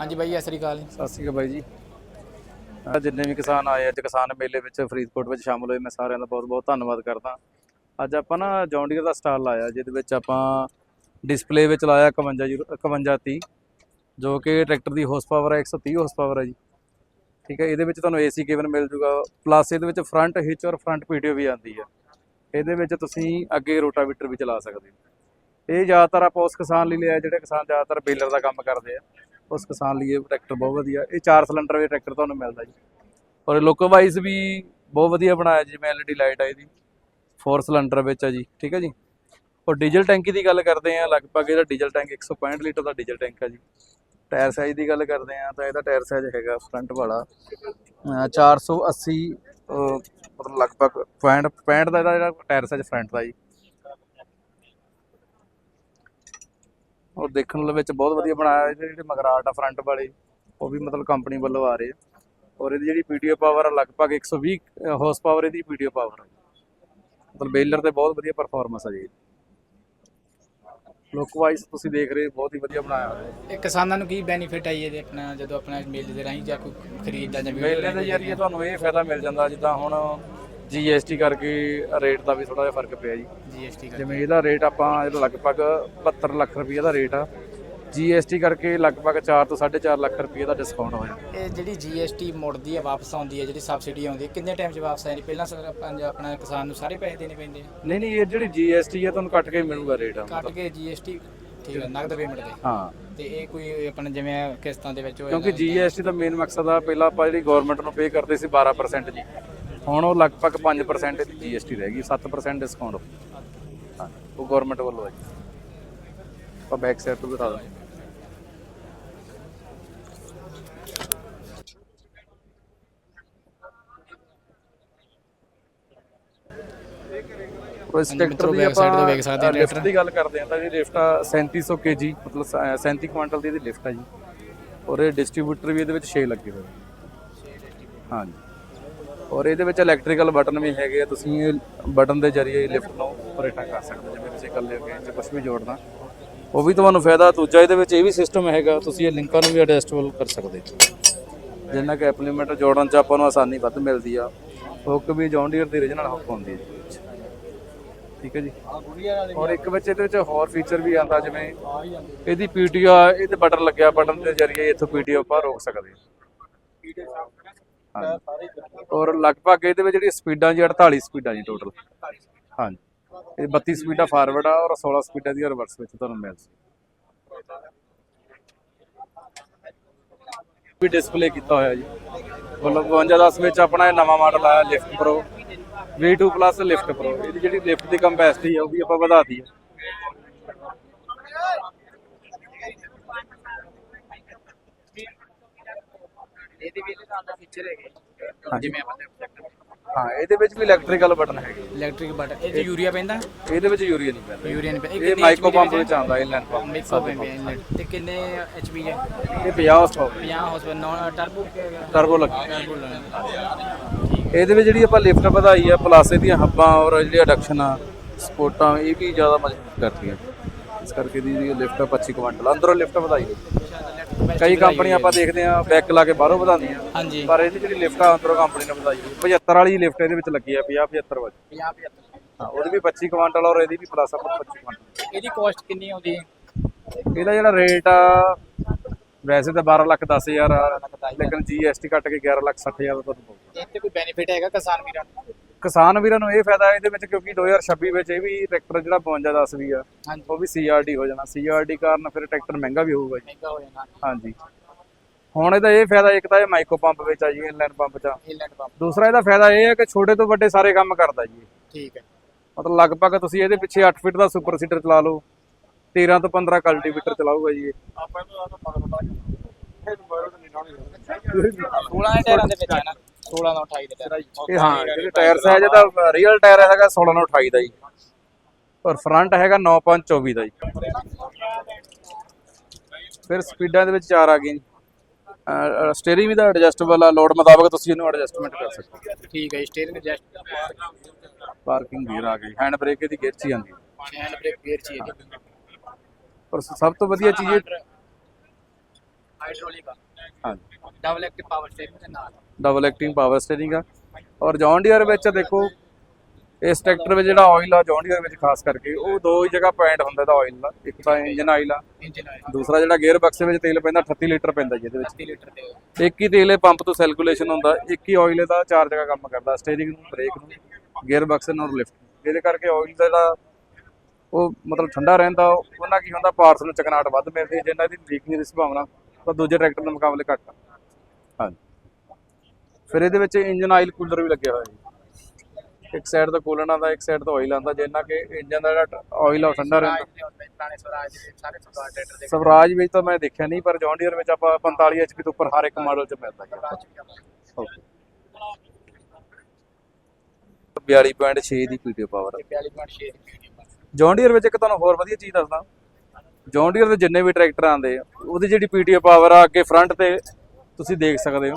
ਹਾਂਜੀ ਬਾਈ, ਸਤਿ ਸ੍ਰੀ ਅਕਾਲ ਜੀ। ਸਤਿ ਸ਼੍ਰੀ ਅਕਾਲ ਬਾਈ ਜੀ। ਅਹ ਜਿੰਨੇ ਵੀ ਕਿਸਾਨ ਆਏ ਅੱਜ ਕਿਸਾਨ ਮੇਲੇ ਵਿੱਚ ਫਰੀਦਕੋਟ ਵਿੱਚ ਸ਼ਾਮਲ ਹੋਏ, ਮੈਂ ਸਾਰਿਆਂ ਦਾ ਬਹੁਤ ਬਹੁਤ ਧੰਨਵਾਦ ਕਰਦਾ। ਅੱਜ ਆਪਾਂ ਨਾ ਜੌਂਡੀਅਰ ਦਾ ਸਟਾਲ ਲਾਇਆ, ਜਿਹਦੇ ਵਿੱਚ ਆਪਾਂ ਡਿਸਪਲੇ ਵਿੱਚ ਲਾਇਆ 51 5130 ਜੋ ਕਿ ਟਰੈਕਟਰ ਦੀ ਹਾਰਸ ਪਾਵਰ ਹੈ 130 ਹਾਰਸ ਪਾਵਰ ਹੈ ਜੀ। ਠੀਕ ਹੈ, ਇਹਦੇ ਵਿੱਚ ਤੁਹਾਨੂੰ ਏਸੀ ਕੇਬਨ ਮਿਲ ਜੂਗਾ ਪਲੱਸ ਇਹਦੇ ਵਿੱਚ ਫਰੰਟ ਹਿਚ ਔਰ ਫਰੰਟ ਪੀਟੀਓ ਵੀ ਆਉਂਦੀ ਹੈ ਇਹਦੇ ਵਿੱਚ ਤੁਸੀਂ ਅੱਗੇ ਰੋਟਾਵੀਟਰ ਵੀ ਚਲਾ ਸਕਦੇ ਹੋ। ਇਹ ਜ਼ਿਆਦਾਤਰ ਆਪਾਂ ਉਸ ਕਿਸਾਨ ਲਈ ਲਿਆ ਜਿਹੜੇ ਕਿਸਾਨ ਜ਼ਿਆਦਾਤਰ ਬੇਲਰ ਦਾ ਕੰਮ ਕਰਦੇ ਆ। ਉਸ ਕਿਸਾਨ ਲਈ ਇਹ ਟਰੈਕਟਰ ਬਹੁਤ ਵਧੀਆ। ਇਹ 4 ਸਿਲੰਡਰ ਦੇ ਟਰੈਕਟਰ ਤੁਹਾਨੂੰ ਮਿਲਦਾ ਜੀ। ਔਰ ਲੁੱਕ ਵਾਈਜ਼ ਵੀ ਬਹੁਤ ਵਧੀਆ ਬਣਾਇਆ ਜਿਵੇਂ ਐਲਈਡੀ ਲਾਈਟ ਆ ਇਹਦੀ। 4 ਸਿਲੰਡਰ ਵਿੱਚ ਆ ਜੀ, ਠੀਕ ਹੈ ਜੀ। ਔਰ ਡੀਜ਼ਲ ਟੈਂਕੀ ਦੀ ਗੱਲ ਕਰਦੇ ਆ ਲਗਭਗ ਇਹਦਾ ਡੀਜ਼ਲ ਟੈਂਕ 165 ਲੀਟਰ ਦਾ ਡੀਜ਼ਲ ਟੈਂਕ ਆ ਜੀ। ਟਾਇਰ ਸਾਈਜ਼ ਦੀ ਗੱਲ ਕਰਦੇ ਆ ਤਾਂ ਇਹਦਾ ਟਾਇਰ ਸਾਈਜ਼ ਹੈਗਾ ਫਰੰਟ ਵਾਲਾ। ਅਹ 480 ਅਹ ਮਤਲਬ ਲਗਭਗ 65 65 ਦਾ ਇਹਦਾ ਜਿਹੜਾ ਟਾਇਰ ਸਾਈਜ਼ ਫਰੰਟ ਦਾ ਜੀ। ਔਰ ਦੇਖਣ ਵਿੱਚ ਬਹੁਤ ਵਧੀਆ ਬਣਾਇਆ ਇਹਦੇ ਜਿਹੜੇ ਮਗਰਾਟ ਆ ਫਰੰਟ ਵਾਲੇ ਉਹ ਵੀ ਮਤਲਬ ਕੰਪਨੀ ਵੱਲੋਂ ਆ ਰਹੇ ਆ। ਔਰ ਇਹਦੀ ਜਿਹੜੀ ਪੀਡੀਓ ਪਾਵਰ ਆ ਲਗਭਗ 120 ਹਾਰਸ ਪਾਵਰ ਇਹਦੀ ਪੀਡੀਓ ਪਾਵਰ ਆ। ਮਤਲਬ ਬੇਲਰ ਤੇ ਬਹੁਤ ਵਧੀਆ ਪਰਫਾਰਮੈਂਸ ਆ ਜੀ। ਲੁੱਕ ਵਾਈਜ਼ ਤੁਸੀਂ ਦੇਖ ਰਹੇ ਹੋ, ਬਹੁਤ ਹੀ ਵਧੀਆ ਬਣਾਇਆ ਹੋਇਆ। ਇਹ ਕਿਸਾਨਾਂ ਨੂੰ ਕੀ ਬੈਨੀਫਿਟ ਆਈ ਇਹਦੇ ਆਪਣਾ ਜਦੋਂ ਆਪਣਾ ਮੇਲੇ ਦੇ ਰਾਹੀਂ ਜਾਂ ਕੋਈ ਖਰੀਦਦਾ ਜਾਂ ਵੀਡੀਓ ਮੇਲੇ ਦੇ ਜ਼ਰੀਏ ਤੁਹਾਨੂੰ ਇਹ ਫਾਇਦਾ ਮਿਲ ਜਾਂਦਾ ਜਿੱਦਾਂ ਹੁਣ ਜੀਐਸਟੀ ਕਰਕੇ ਰੇਟ ਦਾ ਵੀ ਥੋੜਾ ਜਿਹਾ ਫ਼ਰਕ ਪਿਆ ਜੀ। ਜੀਐਸਟੀ ਕਰ ਜਿਵੇਂ ਇਹਦਾ ਰੇਟ ਆਪਾਂ ਇਹਦਾ ਲਗਭਗ 72 ਲੱਖ ਰੁਪਏ ਦਾ ਰੇਟ ਆ। ਜੀਐਸਟੀ ਕਰਕੇ ਲਗਭਗ 4 ਤੋਂ 4.5 ਲੱਖ ਰੁਪਏ ਦਾ ਡਿਸਕਾਊਂਟ ਹੋਇਆ। ਇਹ ਜਿਹੜੀ ਜੀਐਸਟੀ ਮੁੜਦੀ ਹੈ ਵਾਪਸ ਆਉਂਦੀ ਹੈ ਜਿਹੜੀ ਸਬਸਿਡੀ ਆਉਂਦੀ ਹੈ ਕਿੰਨੇ ਟਾਈਮ 'ਚ ਵਾਪਸ ਆਉਂਦੀ ਪਹਿਲਾਂ ਸਰ ਆਪਣਾ ਕਿਸਾਨ ਨੂੰ ਸਾਰੇ ਪੈਸੇ ਦੇਣੇ ਪੈਂਦੇ ਆ? ਨਹੀਂ ਨਹੀਂ ਇਹ ਜਿਹੜੀ ਜੀਐਸਟੀ ਹੈ ਤੁਹਾਨੂੰ ਕੱਟ ਕੇ ਮਿਲੂਗਾ ਰੇਟ ਕੱਟ ਕੇ ਜੀਐਸਟੀ ਠੀਕ ਹੈ ਨਗਦ ਪੇਮੈਂਟ ਦੇ। ਹਾਂ। ਤੇ ਇਹ ਕੋਈ ਆਪਣਾ ਜਿਵੇਂ ਕਿਸ਼ਤਾਂ ਦੇ ਵਿੱਚ ਹੋਇਆ ਕਿਉਂਕਿ ਜੀਐਸਟੀ ਦਾ ਮੇਨ ਮਕਸਦ ਆ ਪਹਿਲਾਂ ਆਪਾਂ ਜਿਹੜੀ ਗਵਰਨਮੈਂਟ ਨੂੰ ਪੇ ਕਰਦੇ ਸੀ 12% ਜੀ। ਹੁਣ ਉਹ ਲਗਭਗ 5% ਦੀ ਜੀਐਸਟੀ ਰਹਿ ਗਈ 7% ਡਿਸਕਾਊਂਟ ਹਾਂ ਉਹ ਗਵਰਨਮੈਂਟ ਵੱਲੋਂ ਹੈ ਜੀ। ਆਪਾਂ ਬੈਕ ਸਾਈਡ ਤੋਂ ਦਿਖਾ ਉਸ ਹਾਂਜੀ, ਟਰੈਕਟਰ ਦੀ back side ਤੋਂ ਆਪਾਂ ਵੇਖ ਸਕਦੇ ਹਾਂ ਲਿਫਟ। ਦੀ ਗੱਲ ਕਰਦੇ ਹਾਂ ਤਾਂ ਇਹ ਲਿਫਟ ਆ 3700 kg ਮਤਲਬ ਸ- 37 ਕੁਆਂਟਲ ਦੀ ਇਹਦੀ ਲਿਫਟ ਆ ਜੀ। ਔਰ ਇਹ ਡਿਸਟ੍ਰੀਬਿਊਟਰ ਵੀ ਇਹਦੇ ਵਿੱਚ 6 ਲੱਗੇ ਹੋਏ ਆ। ਹਾਂਜੀ ਔਰ ਇਹਦੇ ਵਿੱਚ ਇਲੈਕਟ੍ਰੀਕਲ ਬਟਨ ਵੀ ਹੈਗੇ ਆ। ਤੁਸੀਂ ਇਹ ਬਟਨ ਦੇ ਜ਼ਰੀਏ ਲਿਫਟ ਨੂੰ ਉਪਰੇਟਾ ਕਰ ਸਕਦੇ ਜਿਵੇਂ ਤੁਸੀਂ ਇਕੱਲੇ ਅੱਗੇ ਚ ਕੁਝ ਵੀ ਜੋੜਨਾ, ਉਹ ਵੀ ਤੁਹਾਨੂੰ ਫਾਇਦਾ। ਦੂਜਾ ਇਹਦੇ ਵਿੱਚ ਇਹ ਵੀ ਸਿਸਟਮ ਹੈਗਾ, ਤੁਸੀਂ ਇਹ ਲਿੰਕਾਂ ਨੂੰ ਵੀ ਐਡਜਸਟੇਬਲ ਕਰ ਸਕਦੇ ਹੋ। ਜਿੰਨਾ ਕਿ ਐਪਲੀਮੈਂਟ ਜੋੜਨ ਚ ਆਪਾਂ ਨੂੰ ਆਸਾਨੀ ਵੱਧ ਮਿਲਦੀ ਆ। ਹੁੱਕ ਵੀ ਜੌਂਡੀਅਰ ਦੀ ਰੀਜਨਲ ਹੁੱਕ ਹੁੰਦੀ ਹੈ ਠੀਕ ਹੈ ਜੀ। ਔਰ ਇੱਕ ਵਿੱਚ ਇਹਦੇ ਵਿੱਚ ਹੋਰ ਫੀਚਰ ਵੀ ਆਂਦਾ ਜਿਵੇਂ ਇਹਦੀ ਪੀਟੀਓ ਆ, ਇਹਦੇ ਬਟਨ ਲੱਗਿਆ। ਬਟਨ ਦੇ ਜ਼ਰੀਏ ਇੱਥੋਂ ਪੀਟੀਓ ਆਪਾਂ ਰੋਕ ਸਕਦੇ ਹਾਂ। ਔਰ ਲਗਭਗ ਇਹਦੇ ਵਿੱਚ ਜਿਹੜੀ ਸਪੀਡਾਂ ਜੀ 48 ਸਪੀਡਾਂ ਜੀ ਟੋਟਲ ਹਾਂਜੀ। ਇਹ 32 ਸਪੀਡਾਂ ਫਾਰਵਰਡ ਆ ਔਰ 16 ਸਪੀਡਾਂ ਦੀ ਰਿਵਰਸ ਵਿੱਚ ਤੁਹਾਨੂੰ ਮਿਲ ਸਕਦੀ ਵੀ ਡਿਸਪਲੇ ਕੀਤਾ ਹੋਇਆ ਜੀ। ਮਤਲਬ 5210 ਵਿੱਚ ਆਪਣਾ ਇਹ ਨਵਾਂ ਮਾਡਲ ਆਇਆ lift pro V2 plus lift pro ਇਹਦੀ ਜਿਹੜੀ ਲਿਫਟ ਦੀ ਕੰਪੈਸਿਟੀ ਆ ਉਹ ਵੀ ਆਪਾਂ ਵਧਾਤੀ ਹੈ ਇਹਦੇ ਵੀ ਇਹਦੇ ਨਾਲ ਦਾ ਫੀਚਰ ਹੈਗੇ ਹਾਂਜੀ। ਜਿਵੇਂ ਆਪਾਂ ਲੈਫਟ ਹਾਂ ਇਹਦੇ ਵਿੱਚ ਵੀ ਇਲੈਕਟ੍ਰੀਕਲ ਬਟਨ ਹੈਗੇ। ਇਲੈਕਟ੍ਰਿਕ ਬਟਨ ਇਹ 'ਚ ਯੂਰੀਆ ਪੈਂਦਾ? ਇਹਦੇ ਵਿੱਚ ਯੂਰੀਆ ਨਹੀਂ ਪੈਂਦਾ। ਯੂਰੀਆ ਨਹੀਂ ਪੈਂਦਾ। ਇਹ ਮਾਈਕਰੋ ਪੰਪ ਵਿੱਚ ਆਉਂਦਾ ਇਨਲਾਈਨ ਪੰਪ ਮਿਕਸੋ ਪੈਂਦਾ ਇਨਲੈਟ ਤੇ ਕਿੰਨੇ ਐਚਪੀ ਹੈ? ਇਹ 50 horse 50 horse non turbo turbo ਲੱਗੀ ਟਰਬੋ ਇਹਦੇ ਵਿੱਚ ਜਿਹੜੀ ਆਪਾਂ ਲਿਫਟ ਵਧਾਈ ਆ ਪਲੱਸ ਇਹਦੀਆਂ ਹੱਬਾਂ ਔਰ ਜਿਹੜੀ ਅਡਕਸ਼ਨ ਆ ਸਪੋਰਟਾਂ ਇਹ ਵੀ ਜ਼ਿਆਦਾ ਮਜ਼ਬੂਤ ਕਰਦੀਆਂ ਇਸ ਕਰਕੇ ਦੀ ਲਿਫਟ 25 ਕੁਇੰਟਲ ਅੰਦਰੋਂ ਲਿਫਟ ਵਧਾਈ ਹੋਈ। ਕਈ ਕੰਪਨੀਆਂ ਆਪਾਂ ਦੇਖਦੇ ਆ ਬੈਕ ਲਾ ਕੇ ਬਾਹਰੋਂ ਵਧਾਉਂਦੀਆਂ। ਹਾਂਜੀ। ਪਰ ਇਹਦੀ ਜਿਹੜੀ ਲਿਫਟ ਆ ਅੰਦਰੋਂ ਕੰਪਨੀ ਨੇ ਵਧਾਈ ਹੋਈ। 75 ਵਾਲੀ ਲਿਫਟ ਇਹਦੇ ਵਿੱਚ ਲੱਗੀ ਆ 50 75 ਵਾਲੀ। 50 75 ਹਾਂ ਉਹਦੀ ਵੀ 25 ਕੁਇੰਟਲ ਔਰ ਇਹਦੀ ਵੀ ਪਲੱਸ ਆ 25 ਕੁਇੰਟਲ ਇਹਦੀ ਕਾਸਟ ਕਿੰਨੀ ਆਉਂਦੀ ਹੈ ਇਹਦਾ ਜਿਹੜਾ ਰੇਟ ਆ ਵੈਸੇ ਤਾਂ 12 ਲੱਖ 10 ਹਜ਼ਾਰ ਆ ਲੇਕਿਨ ਜੀਐਸਟੀ ਕੱਟ ਕੇ 11 ਲੱਖ 60 ਹਜ਼ਾਰ ਦਾ ਤੁਹਾਨੂੰ ਪਊਗਾ। ਇਹ ਤੇ ਕੋਈ ਬੈਨੀਫਿਟ ਹੈਗਾ ਕਿਸਾਨ ਵੀਰਾਂ ਨੂੰ? ਕਿਸਾਨ ਵੀਰਾਂ ਨੂੰ ਇਹ ਫਾਇਦਾ ਇਹਦੇ ਵਿੱਚ ਕਿਉਂਕਿ 2026 ਵਿੱਚ ਇਹ ਵੀ ਟਰੈਕਟਰ ਜਿਹੜਾ 5210 ਵੀ ਆ ਹਾਂਜੀ। ਉਹ ਵੀ ਸੀਆਰਡੀ ਹੋ ਜਾਣਾ। ਸੀਆਰਡੀ ਕਾਰਨ ਫਿਰ ਟਰੈਕਟਰ ਮਹਿੰਗਾ ਵੀ ਹੋਊਗਾ ਜੀ। ਮਹਿੰਗਾ ਹੋ ਜਾਣਾ। ਹਾਂਜੀ। ਹੁਣ ਇਹਦਾ ਇਹ ਫਾਇਦਾ ਇੱਕ ਤਾਂ ਇਹ ਮਾਈਕਰੋ ਪੰਪ ਵਿੱਚ ਆ ਜੀ ਇਨਲਾਈਨ ਪੰਪ ਚ। ਪੰਪ ਦੂਸਰਾ ਇਹਦਾ ਫਾਇਦਾ ਇਹ ਹੈ ਕਿ ਛੋਟੇ ਤੋਂ ਵੱਡੇ ਸਾਰੇ ਕੰਮ ਕਰਦਾ ਜੀ। ਠੀਕ ਹੈ। ਮਤਲਬ ਲਗਭਗ ਤੁਸੀਂ ਇਹਦੇ ਪਿੱਛੇ 8 ਫਿਟ ਦਾ ਸੁਪਰ ਸੀਡਰ ਚਲਾ ਲਓ 13 ਤੋਂ 15 ਕਲਟੀਵੇਟਰ ਚਲਾਊਗਾ ਜੀ ਇਹ। ਆਪਾਂ ਨੂੰ 16 ਟਾਇਰਾਂ ਦੇ ਵਿੱਚ ਹੈ ਨਾ। 16 ਨਾਲ 28 ਦੇ ਟਾਇਰ ਇਹ ਹਾਂ ਜਿਹੜੇ ਟਾਇਰ ਸਾਈਜ਼ ਇਹਦਾ ਰੀਅਲ ਟਾਇਰ ਹੈਗਾ 16 ਨਾਲ 28 ਦਾ ਜੀ। ਔਰ ਫਰੰਟ ਹੈਗਾ 9.24 ਦਾ ਜੀ। ਫਿਰ ਸਪੀਡਾਂ ਦੇ ਵਿੱਚ ਚਾਰ ਆ ਜੀ। ਸਟੀਅਰਿੰਗ ਵੀ ਦਾ ਐਡਜਸਟੇਬਲ ਆ ਲੋਡ ਮੁਤਾਬਕ ਤੁਸੀਂ ਇਹਨੂੰ ਐਡਜਸਟਮੈਂਟ ਕਰ ਸਕਦੇ ਹੋ। ਠੀਕ ਹੈ ਜੀ ਸਟੀਅਰਿੰਗ ਐਡਜਸਟ ਪਾਰਕਿੰਗ ਗੀਅਰ ਆ ਗਈ ਹੈਂਡ ਬ੍ਰੇਕ ਇਹਦੀ ਗੇਅਰ 'ਚ ਹੈ। ਹੈਂਡ ਬ੍ਰੇਕ ਗੇਅਰ ਚ ਪਰ ਸਭ ਤੋਂ ਵਧੀਆ ਚੀਜ਼ ਹਾਈਡ੍ਰੋਲਿਕ ਹਾਂਜੀ ਡਬਲ ਐਕਟਿਵ ਪਾਵਰ ਸਟੇਰਿੰਗ ਦੇ ਨਾਲ। ਡਬਲ ਐਕਟਿੰਗ ਪਾਵਰ ਸਟੀਅਰਿੰਗ ਆ। ਔਰ ਜੌਨ ਡੀਅਰ ਵਿੱਚ ਦੇਖੋ ਇਸ ਟਰੈਕਟਰ ਵਿੱਚ ਜਿਹੜਾ ਆਇਲ ਆ ਜੌਨ ਡੀਅਰ ਵਿੱਚ ਖਾਸ ਕਰਕੇ ਉਹ ਦੋ ਹੀ ਜਗ੍ਹਾ ਪੁਆਇੰਟ ਹੁੰਦਾ ਦਾ ਆਇਲ ਦਾ ਇੱਕ ਤਾਂ ਇੰਜਨ ਆਇਲ ਆ ਇੰਜਨ ਆਇਲ ਦੂਸਰਾ ਜਿਹੜਾ ਗੇਅਰ ਬਕਸ ਵਿੱਚ ਤੇਲ ਪੈਂਦਾ 38 ਲੀਟਰ ਪੈਂਦਾ ਜੀ ਇਹਦੇ ਵਿੱਚ। 30 ਲੀਟਰ ਦੇ ਇੱਕ ਹੀ ਤੇਲ ਇਹ ਪੰਪ ਤੋਂ ਸਰਕੂਲੇਸ਼ਨ ਹੁੰਦਾ ਇੱਕ ਹੀ ਆਇਲ ਦਾ ਚਾਰ ਜਗ੍ਹਾ ਕੰਮ ਕਰਦਾ ਸਟੀਅਰਿੰਗ ਨੂੰ ਬ੍ਰੇਕ ਨੂੰ ਗੇਅਰ ਬਕਸ ਨੂੰ। ਲਿਫਟ ਇਹਦੇ ਕਰਕੇ ਆਇਲ ਦਾ ਜਿਹੜਾ ਉਹ ਮਤਲਬ ਠੰਡਾ ਰਹਿੰਦਾ ਉਹਨਾਂ ਕੀ ਹੁੰਦਾ ਪਾਰਟਸ ਨੂੰ ਚਕਨਾਟ ਵੱਧ ਮਿਲਦੀ ਜਿੰਨਾਂ ਦੀ ਲੀਕਿੰਗ ਦੀ ਸੰਭਾਵਨਾ ਉਹ ਦੂਜੇ ਟਰੈਕਟਰ ਦੇ ਮੁਕਾਬਲੇ ਘੱਟ ਆ। ਹਾਂਜੀ। ਫਿਰ ਇਹਦੇ ਵਿੱਚ ਇੰਜਨ ਆਇਲ ਕੂਲਰ ਵੀ ਲੱਗਿਆ ਹੋਇਆ ਜੀ। ਇੱਕ ਸਾਈਡ ਤੋਂ ਕੂਲਰ ਆਉਂਦਾ ਇੱਕ ਸਾਈਡ ਤੋਂ ਆਇਲ ਆਉਂਦਾ ਜਿੰਨਾ ਕਿ ਇੰਜਨ ਦਾ ਜਿਹੜਾ ਆਇਲ ਆ ਉਹ ਠੰਡਾ ਰਹਿੰਦਾ। ਸਵਰਾਜ ਵਿੱਚ ਤਾਂ ਮੈਂ ਦੇਖਿਆ ਨਹੀਂ ਪਰ ਜੌਨ ਡੀਅਰ ਵਿੱਚ ਆਪਾਂ 45 ਐਚਪੀ ਤੋਂ ਉੱਪਰ ਹਰ ਇੱਕ ਮਾਡਲ 'ਚ ਮਿਲਦਾ ਜੀ। ਓਕੇ 42.6 ਦੀ ਪੀਟੀਓ ਪਾਵਰ 42.6 ਦੀ ਜੌਨ ਡੀਅਰ ਵਿੱਚ ਇੱਕ ਤੁਹਾਨੂੰ ਹੋਰ ਵਧੀਆ ਚੀਜ਼ ਦੱਸਦਾ। ਜੌਨ ਡੀਅਰ ਦੇ ਜਿੰਨੇ ਵੀ ਟਰੈਕਟਰ ਆਉਂਦੇ ਆ ਉਹਦੀ ਜਿਹੜੀ ਪੀਟੀਓ ਪਾਵਰ ਆ ਅੱਗੇ ਫਰੰਟ ਤੇ ਤੁਸੀਂ ਦੇਖ ਸਕਦੇ ਹੋ।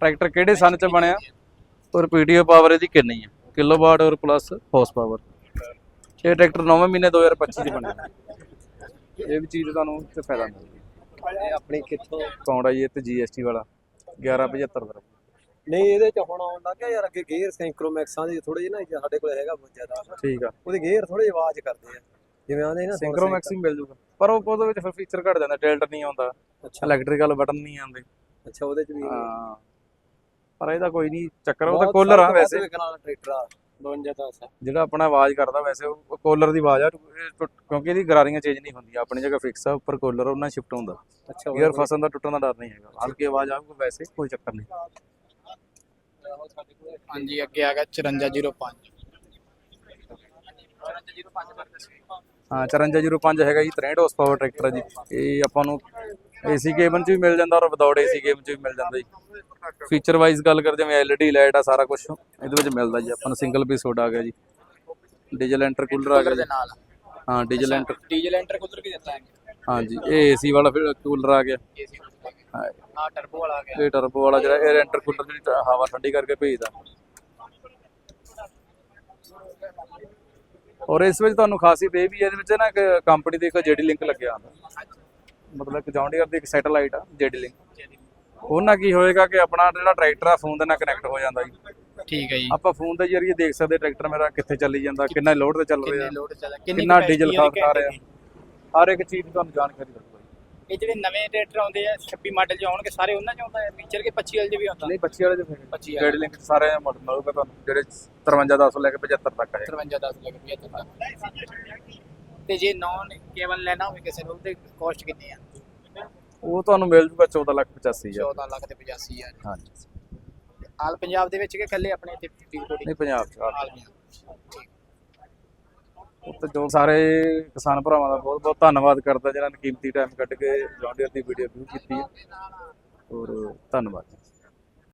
ਟਰੈਕਟਰ ਕਿਹੜੇ ਸਨ ਚ ਬਣਿਆ? ਔਰ ਪੀਟੀਓ ਪਾਵਰ ਇਹਦੀ ਕਿੰਨੀ ਹੈ ਕਿਲੋਵਾਟ ਔਰ ਪਲੱਸ ਹਾਰਸ ਪਾਵਰ ਇਹ ਟਰੈਕਟਰ 9 ਮਹੀਨੇ 2025 ਚ ਬਣਿਆ। ਇਹ ਵੀ ਚੀਜ਼ ਤੁਹਾਨੂੰ ਤੇ ਫਾਇਦਾ ਮਿਲਦਾ ਇਹ ਆਪਣੀ ਕਿੱਥੋਂ ਕੌਂਡ ਆਈ ਇਹ ਤੇ ਜੀਐਸਟੀ ਵਾਲਾ 1175 ਦਾ। ਨਹੀਂ ਇਹਦੇ ਚ ਹੁਣ ਆਉਣ ਲੱਗ ਯਾਰ ਅੱਗੇ ਗੇਅਰ ਸਿੰਕਰੋਮੈਕਸਾਂ ਦੇ ਥੋੜੇ ਜਿਹੇ ਨਾ ਜੇ ਸਾਡੇ ਕੋਲ ਹੈਗਾ ਜ਼ਿਆਦਾ। ਠੀਕ ਆ। ਉਹਦੇ ਗੇਅਰ ਥੋੜੇ ਆਵਾਜ਼ ਕਰਦੇ ਆ। ਜਿਵੇਂ ਆਂਦੇ ਨਾ ਸਿੰਕਰੋ ਮੈਕਸਿਮ ਮਿਲ ਜੂਗਾ। ਪਰ ਉਹ ਉਹਦੇ ਵਿੱਚ ਫਿਰ ਫੀਚਰ ਘਟ ਜਾਂਦਾ ਟਿਲਟ ਨਹੀਂ ਆਉਂਦਾ। ਅੱਛਾ। ਇਲੈਕਟ੍ਰੀਕਲ ਬਟਨ ਨਹੀਂ ਆਉਂਦੇ। ਅੱਛਾ ਉਹਦੇ ਚ ਵੀ ਹਾਂ। ਪਰ ਇਹਦਾ ਕੋਈ ਨਹੀਂ ਚੱਕਰ ਉਹ ਤਾਂ ਕੋਲਰ ਆ ਵੈਸੇ। ਟਰੈਕਟਰ ਆ 5210 ਜਿਹੜਾ ਆਪਣਾ ਆਵਾਜ਼ ਕਰਦਾ ਵੈਸੇ ਉਹ ਕੋਲਰ ਦੀ ਆਵਾਜ਼ ਆ ਕਿਉਂਕਿ ਇਹਦੀ ਗਰਾਰੀਆਂ ਚੇਂਜ ਨਹੀਂ ਹੁੰਦੀਆਂ ਆਪਣੀ ਜਗ੍ਹਾ ਫਿਕਸ ਆ ਉੱਪਰ ਕੋਲਰ ਉਹਨਾਂ ਸ਼ਿਫਟ ਹੁੰਦਾ। ਅੱਛਾ ਗੇਅਰ ਫਸਣ ਦਾ ਟੁੱਟਣ ਦਾ ਡਰ ਨਹੀਂ ਹੈਗਾ। ਹਲਕੀ ਆਵਾਜ਼ ਆਊਗੀ ਵੈਸੇ ਕੋਈ ਚੱਕਰ ਨਹੀਂ। ਹਾਂਜੀ ਅੱਗੇ ਆ ਗਿਆ 5405 5405 ਬਾਰੇ ਦੱਸੋ। ਹਾਂ 5405 ਹੈਗਾ ਜੀ 63 ਹਾਰਸ ਪਾਵਰ ਟਰੈਕਟਰ ਹੈ ਜੀ। ਇਹ ਆਪਾਂ ਨੂੰ ਏਸੀ ਕੇਬਨ ਚ ਵੀ ਮਿਲ ਜਾਂਦਾ ਔਰ ਵਿਦਆਊਟ ਏਸੀ ਕੇਬਨ ਚ ਵੀ ਮਿਲ ਜਾਂਦਾ ਜੀ। ਫੀਚਰ ਵਾਈਜ਼ ਗੱਲ ਕਰ ਜਿਵੇਂ ਐਲਈਡੀ ਲਾਈਟ ਆ ਸਾਰਾ ਕੁਝ ਇਹਦੇ ਵਿੱਚ ਮਿਲਦਾ ਜੀ ਆਪਾਂ ਨੂੰ ਸਿੰਗਲ ਪੀਸ ਆ ਗਿਆ ਜੀ। ਡੀਜ਼ਲ ਐਂਟਰ ਕੂਲਰ ਆ ਗਿਆ ਜੀ। ਹਾਂ ਡੀਜ਼ਲ ਐਂਟਰ ਡੀਜ਼ਲ ਐਂਟਰ ਕੁਦਰ ਵੀ ਦਿੱਤਾ ਹੈ। ਹਾਂਜੀ ਇਹ ਏਸੀ ਵਾਲਾ ਫਿਰ ਕੂਲਰ ਆ ਗਿਆ। ਏਸੀ ਹਾਂ। ਟਰਬੋ ਵਾਲਾ ਆ ਗਿਆ। ਇਹ ਟਰਬੋ ਵਾਲਾ ਜਿਹੜਾ 에ਅਰ ਐਂਟਰ ਕੂਲਰ ਜਿਹੜੀ ਹਵਾ ਠੰਡੀ ਕਰਕੇ ਭੇਜਦਾ। ਔਰ ਇਸ ਵਿੱਚ ਤੁਹਾਨੂੰ ਖਾਸੀਅਤ ਇਹ ਵੀ ਹੈ ਇਹਦੇ ਵਿੱਚ ਨਾ ਇੱਕ ਕੰਪਨੀ ਦੇ ਇੱਕ ਜੇਡੀ ਲਿੰਕ ਲੱਗਿਆ ਹੁੰਦਾ। ਮਤਲਬ ਕਿ ਜੌਂਡੀਅਰ ਦੀ ਇੱਕ ਸੈਟੇਲਾਈਟ ਆ ਜੇਡੀ ਲਿੰਕ। ਉਹਨਾਂ ਕੀ ਹੋਏਗਾ ਕਿ ਆਪਣਾ ਜਿਹੜਾ ਟਰੈਕਟਰ ਆ ਫੋਨ ਦੇ ਨਾਲ ਕਨੈਕਟ ਹੋ ਜਾਂਦਾ ਜੀ। ਠੀਕ ਹੈ ਜੀ। ਆਪਾਂ ਫੋਨ ਦੇ ਜ਼ਰੀਏ ਦੇਖ ਸਕਦੇ ਟਰੈਕਟਰ ਮੇਰਾ ਕਿੱਥੇ ਚੱਲੀ ਜਾਂਦਾ ਕਿੰਨਾ ਲੋਡ ਤੇ ਚੱਲ ਰਿਹਾ ਕਿੰਨੇ ਡੀਜ਼ਲ ਖਾ ਰਿਹਾ? ਹਰ ਇੱਕ ਚੀਜ਼ ਤੁਹਾਨੂੰ ਜਾਣਕਾਰੀ ਜੀ ਇਹ ਜਿਹੜੇ ਨਵੇਂ ਟਰੈਕਟਰ ਆਉਂਦੇ ਆ 26 ਮਾਡਲ ਚ ਆਉਣਗੇ ਸਾਰੇ ਉਹਨਾਂ ਚ ਆਉਂਦਾ ਹੈ ਫੀਚਰ ਕੇ 25 ਵਾਲੇ ਚ ਵੀ ਆਉਂਦਾ? ਨਹੀਂ 25 ਵਾਲੇ ਦੇ 25 ਜੇਡੀ ਲਿੰਕ ਸਾਰੇ ਮਾਡਲ ਮਿਲੂਗਾ ਤੁਹਾਨੂੰ। ਜਿਹੜੇ 53 10 ਲੈ ਕੇ 75 ਤੱਕ ਹੈ 53 10 ਲੱਖ ਰੁਪਏ ਤੱਕ। ਤੇ ਜੇ ਨਾਨ ਕੇਵਲ ਲੈਣਾ ਹੋਵੇ ਕਿਸੇ ਨੂੰ ਉਹਦੇ ਕਾਸਟ ਕਿੰਨੀ ਆ? ਉਹ ਤੁਹਾਨੂੰ ਮਿਲ ਜੂਗਾ 14 ਲੱਖ 85 ਹਜ਼ਾਰ। 14 ਲੱਖ ਤੇ 85 ਹਜ਼ਾਰ। ਹਾਂਜੀ। ਆਲ ਪੰਜਾਬ ਦੇ ਵਿੱਚ ਕਿ ਇਕੱਲੇ ਆਪਣੇ ਇੱਥੇ ਫਰੀਦਕੋਟ ਨਹੀਂ ਪੰਜਾਬ ਚ ਆਲ ਪੰਜਾਬ ਠੀਕ। ਉੱਤੇ ਜੋ ਸਾਰੇ ਕਿਸਾਨ ਭਰਾਵਾਂ ਦਾ ਬਹੁਤ ਬਹੁਤ ਧੰਨਵਾਦ ਕਰਦਾ, ਜਿਨ੍ਹਾਂ ਨੇ ਕੀਮਤੀ ਟਾਈਮ ਕੱਢ ਕੇ ਜੌਂਡੀਅਰ ਦੀ ਵੀਡੀਓ ਵਿਊ ਕੀਤੀ ਹੈ। ਔਰ ਧੰਨਵਾਦ